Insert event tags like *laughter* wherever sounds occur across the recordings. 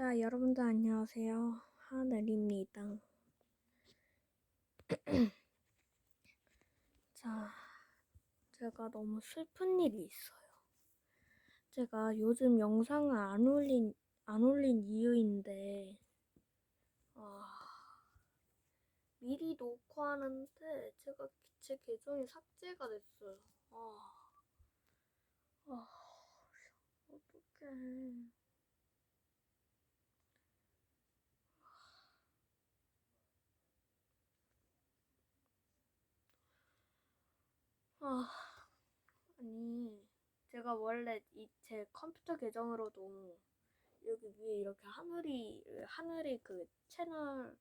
자, 여러분들 안녕하세요. 하늘입니다. *clears throat* 자, 제가 너무 슬픈 일이 있어요. 제가 요즘 영상을 안 올린, 안 올린 이유인데, 아, 미리 녹화하는데 제가 제 계정이 삭제가 됐어요. 아, 아, 어떡해. 아, 아니, 제가 원래 이 제 컴퓨터 계정으로도 여기 위에 이렇게 하늘이, 하늘이 그 채널,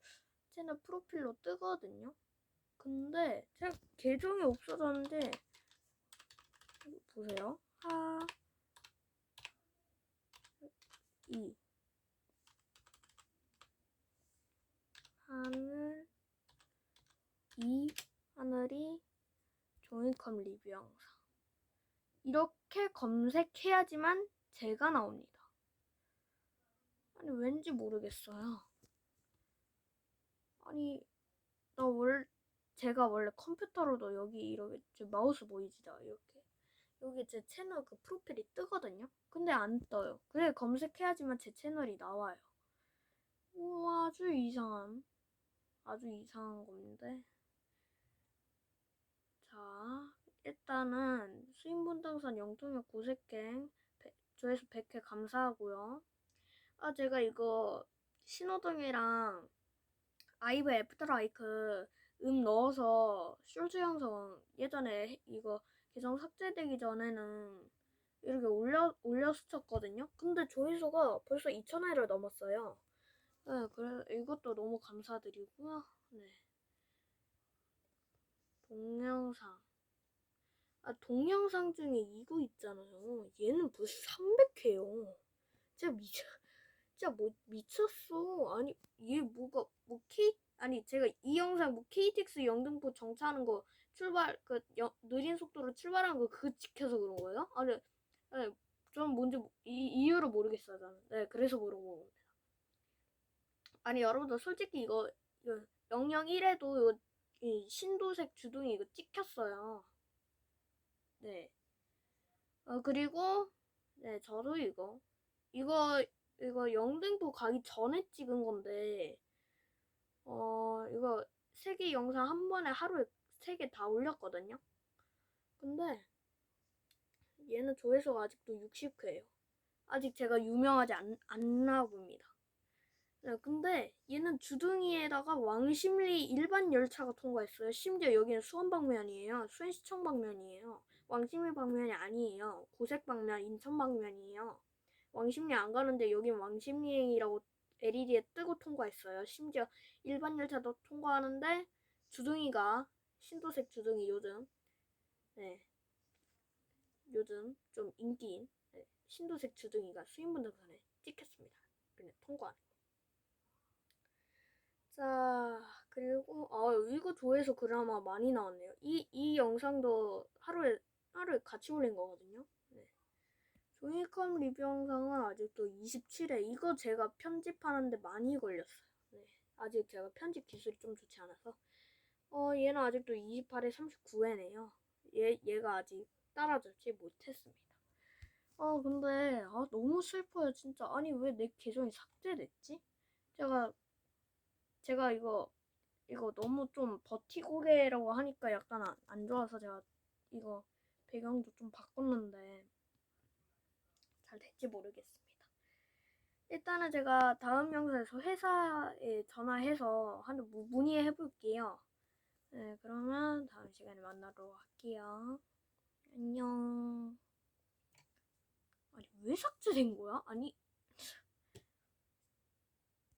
채널 프로필로 뜨거든요? 근데 제가 계정이 없어졌는데, 보세요. 하, 이, 하늘, 이, 하늘이, 종이컵 리뷰 영상. 이렇게 검색해야지만 제가 나옵니다. 아니, 왠지 모르겠어요. 아니, 나 월, 제가 원래 컴퓨터로도 여기 이렇게 제 마우스 보이지다, 이렇게. 여기 제 채널 그 프로필이 뜨거든요? 근데 안 떠요. 그래, 검색해야지만 제 채널이 나와요. 오, 아주 이상함. 아주 이상한 건데. 자, 일단은 수인분당선 영통역 구색갱 조회수 100회 감사하고요. 아, 제가 이거 신호등이랑 아이브 애프터라이크 음 넣어서 숄즈 영상 예전에 이거 계정 삭제되기 전에는 이렇게 올려 올렸었거든요. 근데 조회수가 벌써 2,000회를 넘었어요. 네, 그래 이것도 너무 감사드리고요. 네. 동영상. 아, 동영상 중에 이거 있잖아요. 얘는 벌써 300회요. 진짜 미쳐, 진짜 뭐, 미쳤어. 아니, 얘 뭐가, 뭐, K, 아니, 제가 이 영상 뭐, KTX 영등포 정차하는 거, 출발, 그, 여, 느린 속도로 출발하는 거, 그거 지켜서 그런 거예요? 아니, 아니, 전 뭔지, 모- 이, 이유를 모르겠어요, 저는. 네, 그래서 그런 겁니다. 아니, 여러분들, 솔직히 이거, 이거 001에도 이거, 이 신도색 주둥이 이거 찍혔어요. 네. 어, 그리고, 네, 저도 이거. 이거, 이거 영등포 가기 전에 찍은 건데, 어, 이거 세 개 영상 한 번에 하루에 세 개 다 올렸거든요? 근데, 얘는 조회수가 아직도 60회예요. 아직 제가 유명하지 않, 않나 봅니다. 네, 근데 얘는 주둥이에다가 왕십리 일반 열차가 통과했어요. 심지어 여기는 수원 방면이에요. 수원시청 방면이에요. 왕십리 방면이 아니에요. 고색 방면, 인천 방면이에요. 왕십리 안 가는데 여긴 왕십리행이라고 LED에 뜨고 통과했어요. 심지어 일반 열차도 통과하는데 주둥이가 신도색 주둥이 요즘 네 요즘 좀 인기인 네, 신도색 주둥이가 수인분들 간에 찍혔습니다. 그냥 거. 자 그리고 아 이거 조회수 그나마 많이 나왔네요. 이 이 영상도 하루에 하루에 같이 올린 거거든요. 네. 종이컵 리뷰 영상은 아직도 27회. 이거 제가 편집하는데 많이 걸렸어요. 네. 아직 제가 편집 기술이 좀 좋지 않아서. 어, 얘는 아직도 28회 39회네요. 얘, 얘가 아직 따라잡지 못했습니다. 어, 근데, 아, 너무 슬퍼요, 진짜. 아니, 왜 내 계정이 삭제됐지? 제가, 제가 이거, 이거 너무 좀 버티고개라고 하니까 약간 안, 안 좋아서 제가 이거 배경도 좀 바꿨는데, 잘 될지 모르겠습니다. 일단은 제가 다음 영상에서 회사에 전화해서 한번 무- 문의해 볼게요. 네, 그러면 다음 시간에 만나도록 할게요. 안녕. 아니, 왜 삭제된 거야? 아니,